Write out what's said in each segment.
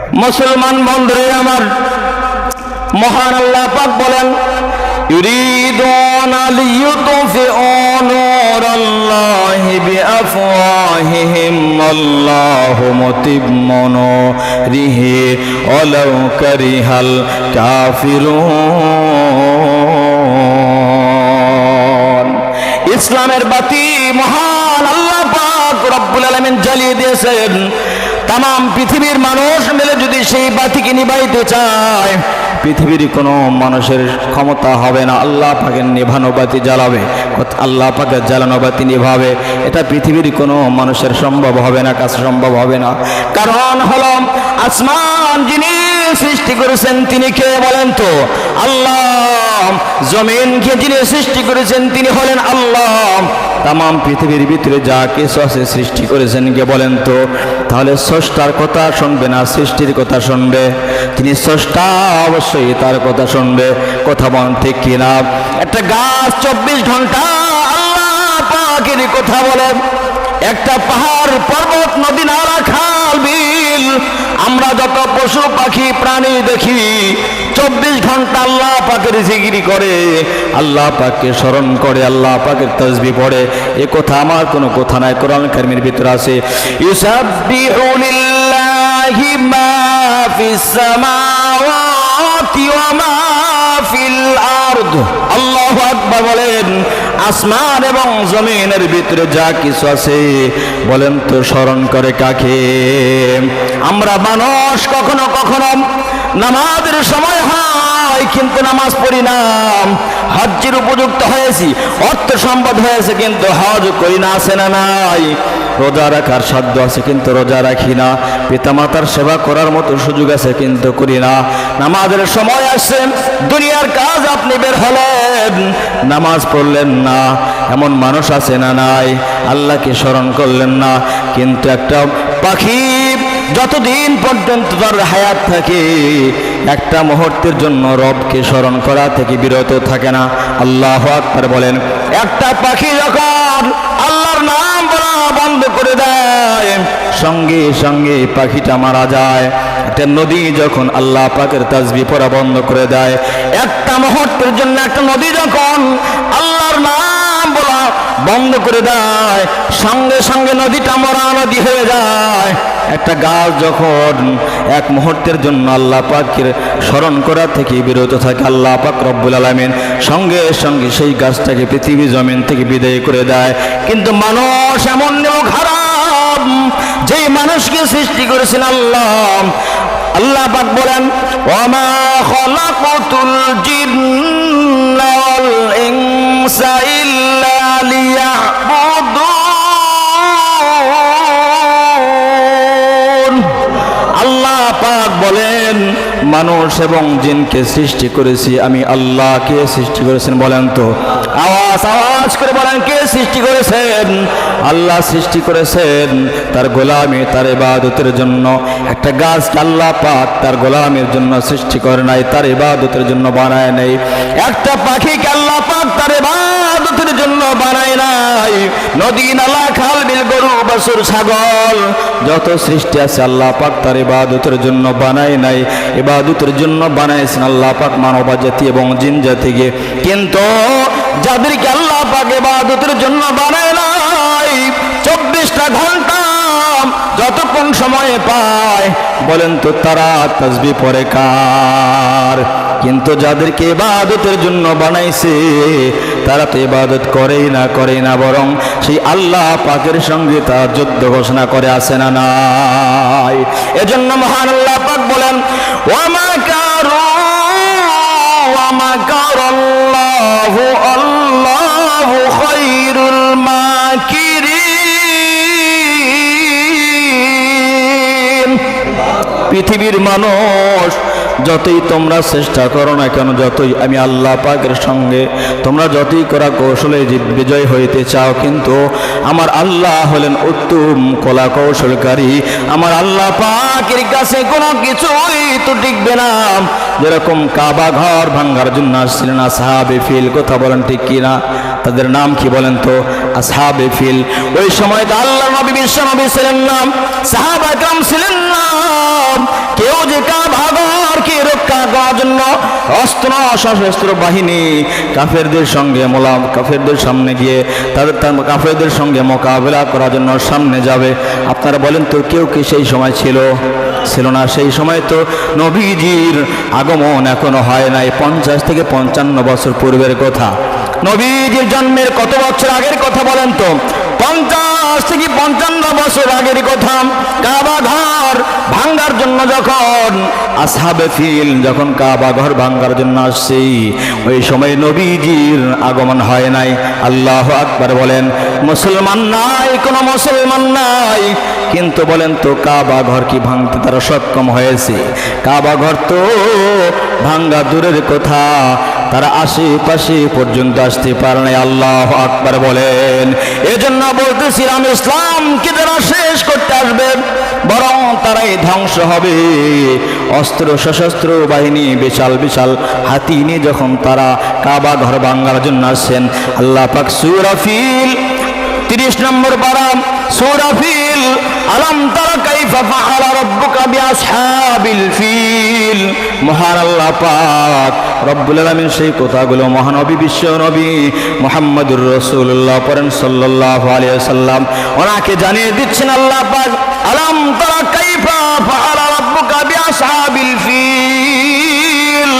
মুসলমান বন্ধুরে আমার মহান আল্লাহ পাক বলেন يريدون ليطفئوا نور الله بأفواههم والله متم نوره ولو كره الكافرون ইসলামের বাতি মহান আল্লাহ পাক রব্বুল আলামিন জ্বালিয়ে দিয়েছেন তাম পৃথিবীর মানুষ মিলে যদি সেই বাতিকে নিবাইতে চায়, পৃথিবীর কোনো মানুষের ক্ষমতা হবে না। আল্লাহ পাকে নিভানো বাতি জ্বালাবে। আল্লাহ পাকে জ্বালানো বাতি নিভাবে। এটা পৃথিবীর কোনো মানুষের সম্ভব হবে না কাজ সম্ভব হবে না। কারণ হলো আসমান যিনি সৃষ্টি করেছেন, তিনি কে বলেন তো? আল্লাহ। জমিনকে যিনি সৃষ্টি করেছেন, তিনি হলেন আল্লাহ। তাম পৃথিবীর ভিতরে যা কিছু আছে সৃষ্টি করেছেন, কে বলেন তো? তাহলে স্রষ্টার কথা শুনবে না সৃষ্টির কথা শুনবে? তিনি স্রষ্টা, অবশ্যই তার কথা শুনবে। কথা বন ঠিক কিনা একটা গাছ চব্বিশ ঘণ্টা আল্লাহ পাকের কথা বলেন একটা পাহাড় পর্বত, নদী বিল আমরা যত পশু পাখি, প্রাণী দেখি, চব্বিশ ঘণ্টা আল্লাহ পাকের জিগিরি করে, আল্লাহ পাককে স্মরণ করে, আল্লাহ পাকের তসবি পড়ে। এ কথা আমার কোনো কথা নাই, কোরআন কারিমের ভিতরে আছে মা মা আল্লাহু আকবার বলেন আসমান এবং জমিনের ভিতরে যা কিছু আছে, বলেন তো স্মরণ করে কাকে? আমরা মানুষ কখনো কখনো নামাজের সময় হয় কিন্তু নামাজ পড়ি না। হজ্জের উপযুক্ত হয়েছি, অর্থ সম্পদ হয়েছে কিন্তু হজ করি না, আছে না নাই। রোজা রাখার সাধ্য আছে কিন্তু রোজা রাখি না। পিতামাতার সেবা করার মতো সুযোগ আছে কিন্তু করি না। নামাজের সময় আসছে, দুনিয়ার কাজ আপনি বের হলেন। নামাজ পড়লেন না, এমন মানুষ আছে না নাই। আল্লাহকে স্মরণ করলেন না, কিন্তু একটা পাখি যতদিন পর্যন্ত তার হায়াত থাকে, একটা মুহূর্তের জন্য রবকে স্মরণ করা থেকে বিরত থাকে না। আল্লাহ আকবার বলেন, একটা পাখি যখন আল্লাহর নাম বলা বন্ধ করে দেয়, সঙ্গে সঙ্গে পাখিটা মারা যায়। একটা নদী যখন আল্লাহ পাকের তাজবি পড়া বন্ধ করে দেয়, একটা মুহূর্তের জন্য একটা নদী যখন বলা বন্ধ করে দেয়। সঙ্গে সঙ্গে নদীটা মরা নদী হয়ে যায়। একটা গাছ যখন এক মুহূর্তের জন্য আল্লাহ পাকের স্মরণ করা থেকে বিরত থাকে, আল্লাহ পাক রব্বুল আলমিন সঙ্গে সঙ্গে সেই গাছটাকে পৃথিবী জমিন থেকে বিদায় করে দেয়। কিন্তু মানুষ এমন খারাপ, যেই মানুষকে সৃষ্টি করেছেন আল্লাহ। আল্লাহ পাক বলেন, ওমা খলাকুতুল জিন্না ওয়াল ইনসা বলেন, মানুষ এবং জিনকে সৃষ্টি করেছি আমি আল্লাহকে সৃষ্টি করেছেন বলেন তো? আওয়াজ আওয়াজ করে বলেন, কে সৃষ্টি করেছেন? আল্লাহ সৃষ্টি করেছেন তার গোলামি, তার ইবাদতের জন্য। একটা গাছ আল্লাহ পাক তার গোলামের জন্য সৃষ্টি করে নাই, তার ইবাদতের জন্য বানায় নাই। একটা পাখিকে আল্লাহ পাক তার ইবাদতের জন্য বানায় নাই। নদী, নালা, খাল, বিল, গরু বাসুর ছাগল। যত সৃষ্টি আছে আল্লাহ পাক তার ইবাদতের জন্য বানায় নাই। ইবাদতের জন্য বানাইছেন আল্লাহ পাক মানব জাতি এবং জিন জাতিকে। কিন্তু যাদেরকে আল্লাহ পাক ইবাদতের জন্য বানায় নাই, চব্বিশটা ঘণ্টা যতক্ষণ সময় পায়। বলেন তো তারা তসবি পরে কার? কিন্তু যাদেরকে ইবাদতের জন্য বানাইছে, তারা তো ইবাদত করেই না করেই না, বরং সেই আল্লাহ পাকের সঙ্গে তার যুদ্ধ ঘোষণা করে আসে না নাই? এজন্য মহান আল্লাহ পাক বলেন, ওয়ামা কারু, ওয়ামা কারাল্লাহু, আল্লাহু খায়রুল মাকিরিন। পৃথিবীর মানুষ, যতই তোমরা চেষ্টা করো না কেন, যতই আমি আল্লাহ পাকের সঙ্গে তোমরা যতই করা কৌশলে বিজয় হইতে চাও, কিন্তু আমার আল্লাহ হলেন উত্তম কলা কৌশলকারী। আমার আল্লাহ পাকের কাছে কোনো কিছুই তো টিকবে না। যেরকম কাবা ঘর ভাঙ্গার জন্য আসছিলেন, আসহাবে ফিল, কথা বলেন ঠিক কিনা? তাদের নাম কি বলেন তো? আসহাবে ফিল। ওই সময় তো আল্লাহ নবী বিশ্ব নবী ছিলেন নাম সাহাবা একরাম ছিলেন নাম কেউ যে কাবা ঘরকে রক্ষা করার জন্য অস্ত্র, সশস্ত্র বাহিনী কাফেরদের সঙ্গে মোলা কাফেরদের সামনে গিয়ে তাদের কাফেরদের সঙ্গে মোকাবেলা করার জন্য সামনে যাবে। আপনারা বলেন তো, কেউ কি সেই সময় ছিল? ছিল না। সেই সময় তো নবীজির আগমন এখনও হয় নাই। পঞ্চাশ থেকে পঞ্চান্ন বছর পূর্বের কথা। নবীজির জন্মের কত বছর আগের কথা বলেন তো? পঞ্চাশ থেকে পঞ্চান্ন বছর আগের কথা। কাবা ঘর ভাঙ্গার জন্য যখন আসহাবে ফিল যখন কাবা ঘর ভাঙ্গার জন্য আসছে, ওই সময় নবীজির আগমন হয় নাই। আল্লাহ আকবার বলেন, মুসলমান নাই, কোনো মুসলমান নাই। কিন্তু বলেন তো, কাবা ঘর কি ভাঙতে তারা সক্ষম হয়েছে? কাবা ঘর তো ভাঙ্গা দূরের কথা। তারা আশেপাশে পর্যন্ত আসতে পারে নাই। আল্লাহ আকবার বলেন। এজন্য বলতেছিলাম, ইসলামকে যারা শেষ করতে আসবে, বরং তারাই ধ্বংস হবে। অস্ত্র, সশস্ত্র বাহিনী বিশাল বিশাল হাতি নিয়ে যখন তারা কাবা ঘর ভাঙ্গার জন্য আসছেন, আল্লাহ পাক সুরাফিল তিরিশ নম্বর বারাম সুরাফিল আলম তারা মহান আল্লাহ পাক রব্বুল সেই কথাগুলো মহানবী, বিশ্ব নবী ওয়াসাল্লাম। ওনাকে জানিয়ে দিচ্ছেন আল্লাহ পাক, আলম তারা কাইফা ফিল?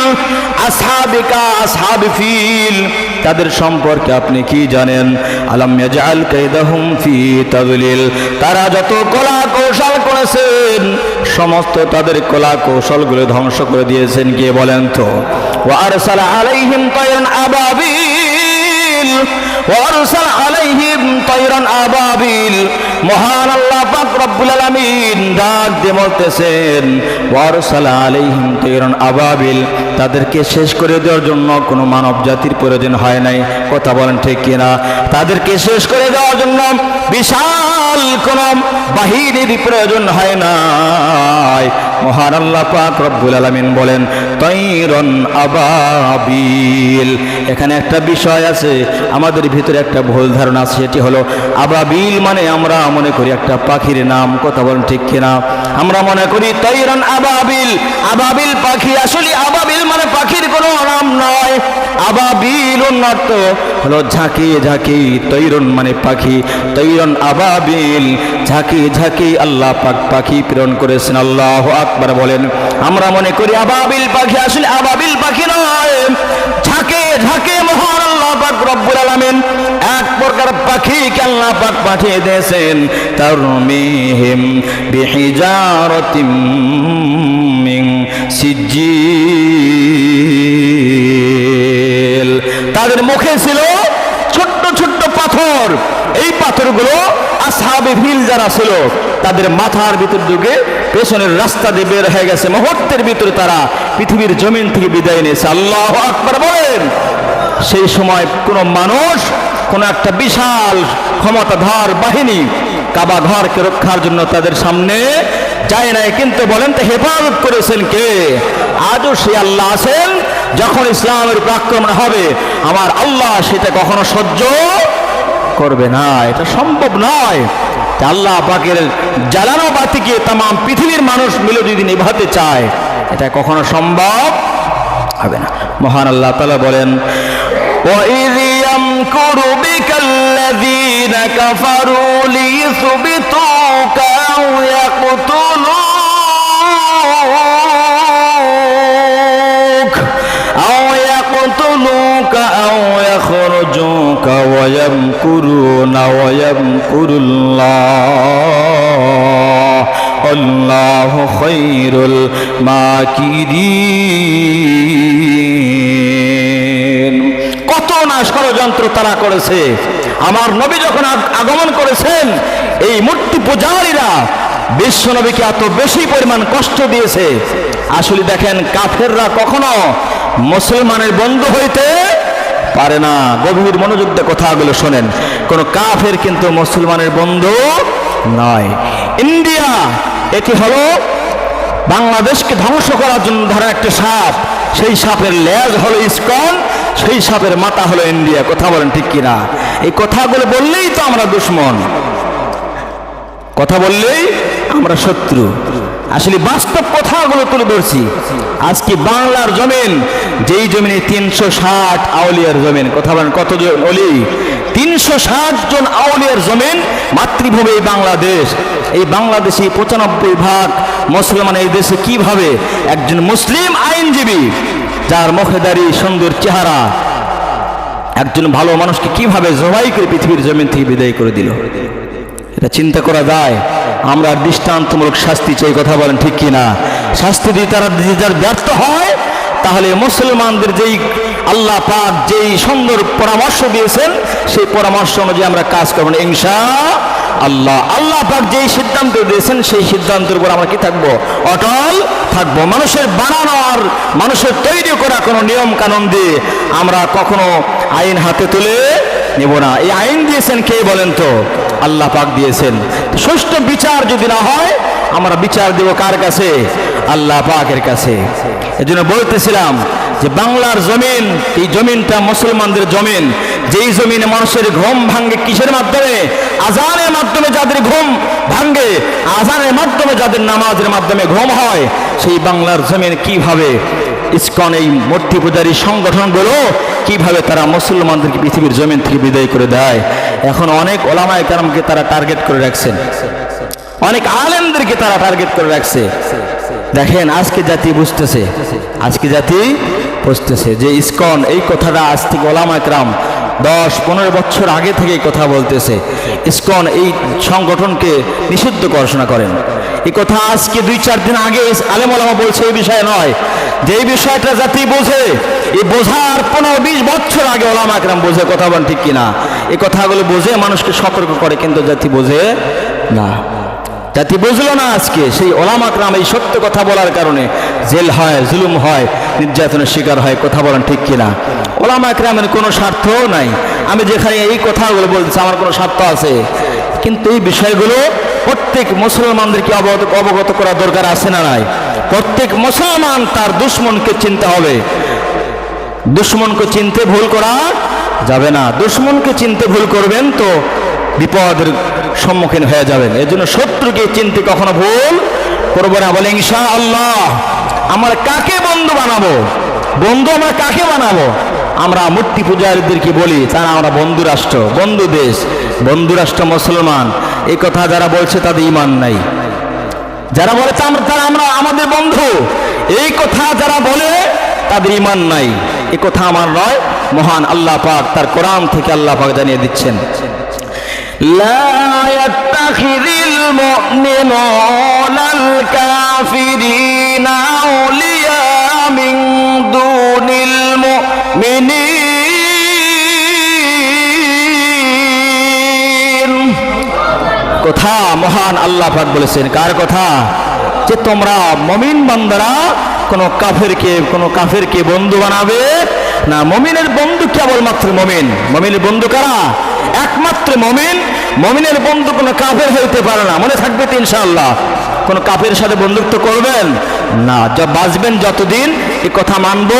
আসহাবিকা আসহাব ফিল। তাদের সম্পর্কে আপনি কি জানেন? আলাম ইয়াজআল কাইদাহুম ফি তাদলিল। তারা যত কলা কৌশল করেছেন। সমস্ত তাদের কলা কৌশলগুলো ধ্বংস করে দিয়েছেন, কে বলেন তো? তাদেরকে শেষ করে দেওয়ার জন্য কোনো মানব জাতির প্রয়োজন হয় নাই। কথা বলেন ঠিক কিনা? তাদেরকে শেষ করে দেওয়ার জন্য বিশাল কোন বাহিনীর প্রয়োজন হয় নাই। মহান আল্লাহ পাক রব্বুল আলামিন বলেন, তৈরন আবাবিল। এখানে একটা বিষয় আছে, আমাদের ভিতরে একটা ভুল ধারণা আছে, সেটি হলো আবাবিল মানে আমরা মনে করি একটা পাখির নাম, কথা বলেন ঠিক কিনা? আমরা মনে করি তৈরন আবাবিল। আবাবিল পাখি আসলে আবাবিল মানে পাখির কোনো নাম নয়। আবাবিল অর্থ হলো ঝাঁকি ঝাঁকি, তৈরন মানে পাখি, তৈরন আবাবিল, ঝাঁকি ঝাঁকি আল্লাহ পাক পাখি প্রেরণ করেছেন, আল্লাহ আকবার বলেন। আমরা মনে করি আবাবিল পাখি আসলে আবাবিল পাখি নয়। ঝাঁকে ঝাঁকে মহান আল্লাহ পাক রব্বুল আলামিন এক প্রকার পাখি আল্লাহ পাক পাঠিয়ে দিয়েছেন, তারমিহিম বিহিজারাতিম মিন সিজিল তাদের মুখে ছিল পাথর। এই পাথরগুলো আসহাবে যারা ছিল, তাদের মাথার ভিতর ঢুকে পেছনের রাস্তা দিয়ে বের হয়ে গেছে। মুহূর্তের ভিতরে তারা পৃথিবীর জমিন থেকে বিদায় নিয়েছে। আল্লাহ আকবার বলেন, সেই সময় কোনো মানুষ, কোনো একটা বিশাল ক্ষমতাধার বাহিনী কাবা ঘরকে রক্ষার জন্য তাদের সামনে যায় নাই। কিন্তু বলেন তো, হেফাজত করেছেন কে? আজও সে আল্লাহ আছেন? যখন ইসলামের আক্রমণ হবে, আমার আল্লাহ সেটা কখনো সহ্য করবে না, এটা সম্ভব নয়। আল্লাহ পাকের জ্বালানো বাতিকে তাম পৃথিবীর মানুষ মিলে যদি নিভাতে চায়, এটা কখনো সম্ভব হবে না। মহান আল্লাহ তালা বলেন কাফারুলি সুবিত কাউ ইয়াকুতুলু يَخْرُجُوكَ وَيَمْكُرُونَ وَيَمْكُرُ اللَّهُ والله خير الماكرين কত নাশ ষড়যন্ত্র তারা করেছে আমার নবী যখন আগ- আগমন করেছেন এই মূর্তি পূজারীরা বিশ্বনবীকে এত বেশি পরিমাণ কষ্ট দিয়েছে আসলে দেখেন কাফেররা কখনো মুসলমানের বন্ধু হইতে পারে না। গভীর মনোযোগ দিয়ে কথাগুলো শোনেন। কোন কাফের কিন্তু মুসলমানের বন্ধু নয়। ইন্ডিয়া, এটি হলো বাংলাদেশকে ধ্বংস করার জন্য ধরা একটা সাপ। সেই সাপের লেজ হলো ইস্কন, সেই সাপের মাথা হলো ইন্ডিয়া। কথা বলেন ঠিক কিনা? এই কথাগুলো বললেই তো আমরা দুশ্মন। কথা বললেই আমরা শত্রু। আসলে বাস্তব কথাগুলো তুলে ধরছি। আজকে বাংলার জমিন, যেই জমিনে তিনশো ষাট আউলিয়ার জমিন, কথা বলেন কতজন অলি? তিনশো ষাট জন আউলিয়ার জমিন মাতৃভূমি বাংলাদেশ। এই বাংলাদেশে পঁচানব্বই ভাগ মুসলমান এই দেশে কীভাবে একজন মুসলিম আইনজীবী, যার মুখেদারি সুন্দর চেহারা, একজন ভালো মানুষকে কীভাবে জবাই করে পৃথিবীর জমিন থেকে বিদায় করে দিল? এটা চিন্তা করা যায়। আমরা দৃষ্টান্তমূলক শাস্তি চাই কথা বলেন ঠিক কিনা? শাস্তি দিয়ে তারা যার ব্যর্থ হয়, তাহলে মুসলমানদের যেই আল্লাহ পাক যেই সুন্দর পরামর্শ দিয়েছেন, সেই পরামর্শ অনুযায়ী আমরা কাজ করব না, ইনশা আল্লাহ। আল্লাহ পাক যেই সিদ্ধান্ত দিয়েছেন, সেই সিদ্ধান্তের উপর আমরা কি থাকব? অটল থাকব। মানুষের বানানো আর মানুষের তৈরি করা কোনো নিয়ম কানুন দিয়ে আমরা কখনো আইন হাতে তুলে নেব না। এই আইন দিয়েছেন কে বলেন তো? আল্লাহ পাক দিয়েছেন। সুষ্ঠু বিচার যদি না হয়, আমরা বিচার দেব কার কাছে? আল্লাহ পাকের কাছে। এজন্য বলতেছিলাম যে বাংলার জমিন, এই জমিনটা মুসলমানদের জমিন। যেই জমিনে মানুষের ঘুম ভাঙ্গে কিসের মাধ্যমে? আজানের মাধ্যমে যাদের ঘুম ভাঙ্গে আজানের মাধ্যমে যাদের নামাজের মাধ্যমে ঘুম হয়, সেই বাংলার জমিন কীভাবে ইসকন এই মূর্তি পূজারী সংগঠনগুলো কীভাবে তারা মুসলমানদেরকে পৃথিবীর জমিন থেকে বিদায় করে দেয়? এখন অনেক ওলামায় কারামকে তারা টার্গেট করে রাখছেন অনেক আলেমদেরকে তারা টার্গেট করে রাখছে। দেখেন, আজকে জাতি বুঝতেছে, আজকে জাতি বুঝতেছে যে ইসকন, এই কথাটা আজ থেকে ওলামা একরাম দশ পনেরো বছর আগে থেকে কথা বলতেছে। ইসকন এই সংগঠনকে নিষিদ্ধ ঘোষণা করেন। এই কথা আজকে দুই, চার দিন আগে আলেম ওলামা বলছে, এই বিষয়ে নয়। যে বিষয়টা জাতি বোঝে, এই বোঝার পনেরো, বিশ বছর আগে ওলামা একরাম বোঝে, কথা বলেন ঠিক কিনা? এই কথাগুলো বোঝে, মানুষকে সতর্ক করে, কিন্তু জাতি বোঝে না। জাতি বুঝলো না আজকে, সেই ওলামা ক্রাম এই সত্য কথা বলার কারণে জেল হয়, জুলুম হয়, নির্যাতনের শিকার হয়, কথা বলেন ঠিক কিনা? ওলামা ক্রামের কোনো স্বার্থও নাই। আমি যেখানে এই কথাগুলো বলতেছি, আমার কোনো স্বার্থ আছে। কিন্তু এই বিষয়গুলো প্রত্যেক মুসলমানদেরকে অবগত অবগত করা দরকার আছে না নাই? প্রত্যেক মুসলমান তার দুশ্মনকে চিনতে হবে। দুশ্মনকে চিনতে ভুল করা যাবে না। দুশ্মনকে চিনতে ভুল করবেন তো বিপদের সম্মুখীন হয়ে যাবেন। এর জন্য শত্রুকে চিনতে কখনো ভুল করব না। বলে ইনশা আল্লাহ আমার কাকে বন্ধু বানাবো? বন্ধু আমরা কাকে বানাবো? আমরা মূর্তি পূজারীদেরকে বলি, তারা আমরা বন্ধু রাষ্ট্র বন্ধু দেশ। বন্ধু রাষ্ট্র মুসলমান এই কথা যারা বলছে তাদের ইমান নাই যারা বলে তা আমরা তারা আমরা আমাদের বন্ধু এই কথা যারা বলে তাদের ইমান নাই এ কথা আমার নয় মহান আল্লাহ পাক তার কোরআন থেকে আল্লাহ পাক জানিয়ে দিচ্ছেন لا يتخذ المؤمنون الكافرين أولياء من دون المؤمنين কথা মহান আল্লাহ পাক বলেছেন। কার কথা? যে তোমরা মমিন বান্দারা কোনো কাফেরকে কোনো কাফেরকে বন্ধু বানাবে না, মমিনের বন্ধু কেবলমাত্র মমিন। মমিনের বন্ধু কারা? একমাত্র মমিন। মমিনের বন্ধু কোনো কাফের হইতে পারে না। মনে থাকবে তো ইনশাআল্লাহ। কোনো কাফের সাথে বন্ধুত্ব করবেন? না, যা বাঁচবেন যতদিন এই কথা মানবো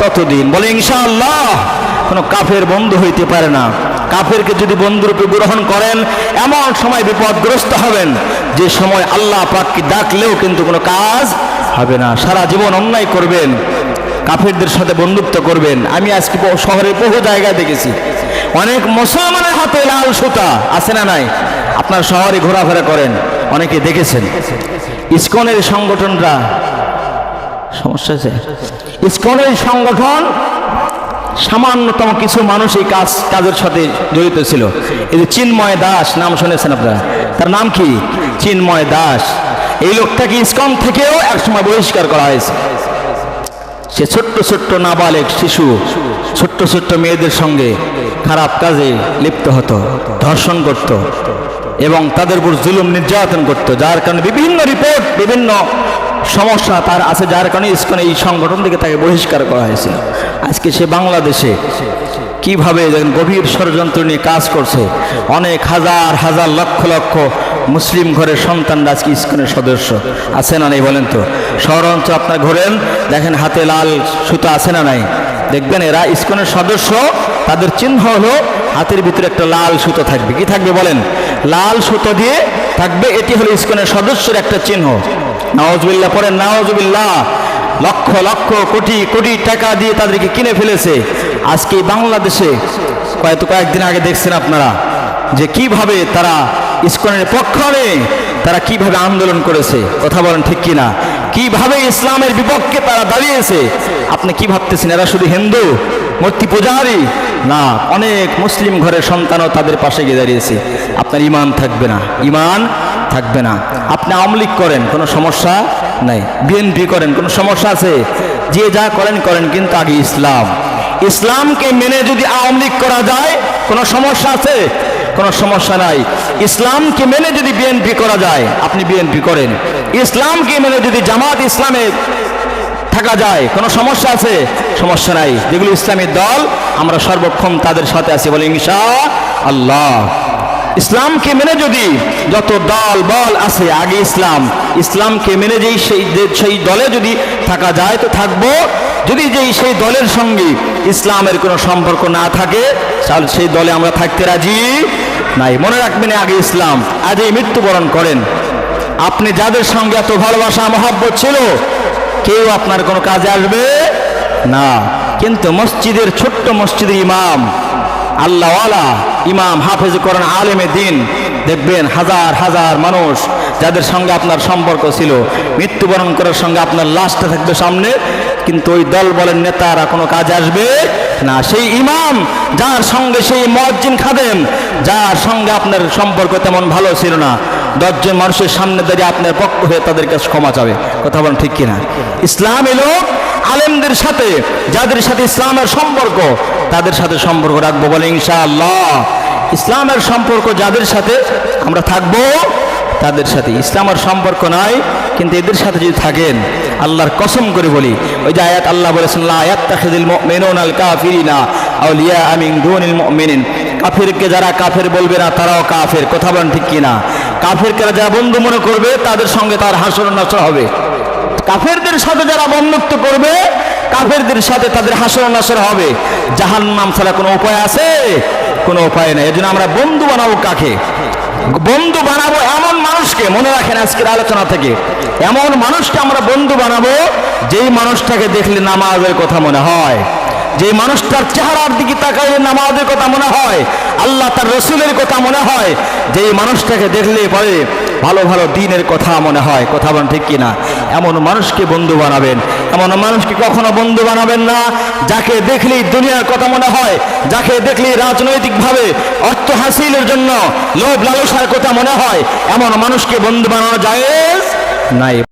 ততদিন। বলে ইনশাআল্লাহ, কোনো কাফের বন্ধু হইতে পারে না। কাফেরকে যদি বন্ধুরূপে গ্রহণ করেন, এমন সময় বিপদগ্রস্ত হবেন, যে সময় আল্লাহ পাককে ডাকলেও কিন্তু কোনো কাজ হবে না। সারা জীবন অন্যায় করবেন, কাফেরদের সাথে বন্ধুত্ব করবেন। আমি আজকে বহু শহরে বহু জায়গায় দেখেছি। অনেক মুসলমানের হাতে লাল সুতা, আছে না নাই? আপনার শহরে ঘোরাফেরা করেন, অনেকে দেখেছেন। ইসকনের সংগঠনরা, সমস্যা আছে? ইসকনের সংগঠন সামান্যতম কিছু মানুষ এই কাজ, কাজের সাথে জড়িত ছিল। এই যে চিন্ময় দাস, নাম শুনেছেন আপনারা? তার নাম কি? চিন্ময় দাস। এই লোকটাকে ইসকন থেকেও একসময় বহিষ্কার করা হয়েছে। সে ছোট্ট ছোট্ট নাবালেক শিশু, ছোট্ট ছোট্ট মেয়েদের সঙ্গে খারাপ কাজে লিপ্ত হতো, ধর্ষণ করত এবং তাদের উপর জুলুম নির্যাতন করত, যার কারণে বিভিন্ন রিপোর্ট, বিভিন্ন সমস্যা তার আছে, যার কারণে ইস্কন এই সংগঠন থেকে তাকে বহিষ্কার করা হয়েছিল। আজকে সে বাংলাদেশে কীভাবে গভীর ষড়যন্ত্র নিয়ে কাজ করছে, অনেক হাজার হাজার লক্ষ লক্ষ মুসলিম ঘরের সন্তানরা আজকে ইস্কনের সদস্য। আছে না নেই বলেন তো? শহর অঞ্চল আপনার ঘোরেন, দেখেন হাতে লাল সুতো আছে না নাই? দেখবেন এরা ইস্কনের সদস্য, তাদের চিহ্ন হলো হাতের ভিতরে একটা লাল সুতো থাকবে। কি থাকবে বলেন? লাল সুতো দিয়ে থাকবে, এটি হলো ইস্কনের সদস্যের একটা চিহ্ন। নওয়াজবিল্লাহ পরে নওয়াজবিল্লাহ লক্ষ লক্ষ কোটি কোটি টাকা দিয়ে তাদেরকে কিনে ফেলেছে। আজকে বাংলাদেশে কয়েক, কয়েকদিন আগে দেখছেন আপনারা যে কীভাবে তারা ইস্কনের পক্ষে তারা কীভাবে আন্দোলন করেছে। কথা বলেন ঠিক কিনা? কীভাবে ইসলামের বিপক্ষে তারা দাঁড়িয়েছে? আপনি কি ভাবতেছেন, এরা শুধু হিন্দু, মূর্তি পূজারি? না, অনেক মুসলিম ঘরের সন্তানও তাদের পাশে গিয়ে দাঁড়িয়েছে। আপনার ইমান থাকবে না। ইমান থাকবে না। আপনি আওয়ামী লীগ করেন, কোনো সমস্যা নাই। বিএনপি করেন, কোনো সমস্যা আছে? যে যা করেন করেন, কিন্তু আগে ইসলাম। ইসলামকে মেনে যদি আওয়ামী লীগ করা যায়, কোনো সমস্যা আছে? কোনো সমস্যা নাই। ইসলামকে মেনে যদি বিএনপি করা যায়, আপনি বিএনপি করেন। ইসলামকে মেনে যদি জামাত ইসলামে থাকা যায়, কোনো সমস্যা আছে? সমস্যা নাই। যেগুলো ইসলামের দল, আমরা সর্বক্ষণ তাদের সাথে আছি বলে ইনশা আল্লাহ। ইসলামকে মেনে যদি যত দল, বল আছে, আগে ইসলাম। ইসলামকে মেনে যেই সেই সেই দলে যদি থাকা যায়, তো থাকব। যদি যেই সেই দলের সঙ্গে ইসলামের কোনো সম্পর্ক না থাকে, তাহলে সেই দলে আমরা থাকতে রাজি নাই। মনে রাখবেন আগে ইসলাম আজ এই মৃত্যুবরণ করেন। আপনি যাদের সঙ্গে এত ভালোবাসা, মহাব্বত ছিল, কেউ আপনার কোনো কাজে আসবে না। কিন্তু মসজিদের ছোট্ট মসজিদের ইমাম, আল্লাহওয়ালা ইমাম হাফেজ করেন আলেমে দিন দেখবেন হাজার হাজার মানুষ যাদের সঙ্গে আপনার সম্পর্ক ছিল, মৃত্যুবরণ করার সঙ্গে আপনার লাশটা থাকবে সামনে, কিন্তু ওই দল বলেন নেতারা কোনো কাজে আসবে না। সেই ইমাম, যার সঙ্গে সেই মজ্জিন খাদেম, যার সঙ্গে আপনার সম্পর্ক তেমন ভালো ছিল না। দশজন মানুষের সামনে দাঁড়িয়ে আপনার পক্ষ হয়ে তাদের কাছে ক্ষমা চাবে। কথা বলেন ঠিক কিনা? ইসলাম এলো আলেমদের সাথে, যাদের সাথে ইসলামের সম্পর্ক, তাদের সাথে সম্পর্ক রাখব বলে ইনশাআল্লাহ। ইসলামের সম্পর্ক যাদের সাথে আমরা থাকব, তাদের সাথে। ইসলামের সম্পর্ক নাই, কিন্তু এদের সাথে যদি থাকেন, আল্লাহর কসম করে বলি, ওই যে আয়াত আল্লাহ বলেছেন কাফিরিনা আউলিয়া কাফিরকে যারা কাফের বলবে না, তারাও কাফের। কথা বলেন ঠিক কিনা? কাফেরকে যারা বন্ধু মনে করবে, তাদের সঙ্গে তার হাসর নাসর হবে। কাফেরদের সাথে যারা বন্ধুত্ব করবে, কাফেরদের সাথে তাদের হাসর নাসর হবে। জাহান নাম ছাড়া কোনো উপায় আছে? কোনো উপায় নেই। এজন্য আমরা বন্ধু বানাবো কাকে? বন্ধু বানাবো এমন মানুষকে, মনে রাখেন আজকের আলোচনা থেকে, এমন মানুষকে আমরা বন্ধু বানাবো, যেই মানুষটাকে দেখলে নামাজের কথা মনে হয়। যে মানুষটার চেহারার দিকে তাকাইলে নামাজের কথা মনে হয়, আল্লাহ তার রসুলের কথা মনে হয়, যে মানুষটাকে দেখলে পরে ভালো ভালো দিনের কথা মনে হয়। কথা বলেন ঠিক কিনা? এমন মানুষকে বন্ধু বানাবেন। এমন মানুষকে কখনো বন্ধু বানাবেন না, যাকে দেখলেই দুনিয়ার কথা মনে হয়, যাকে দেখলেই রাজনৈতিকভাবে অর্থ হাসিলের জন্য লোভ লালসার কথা মনে হয়, এমন মানুষকে বন্ধু বানানো যায় নাই।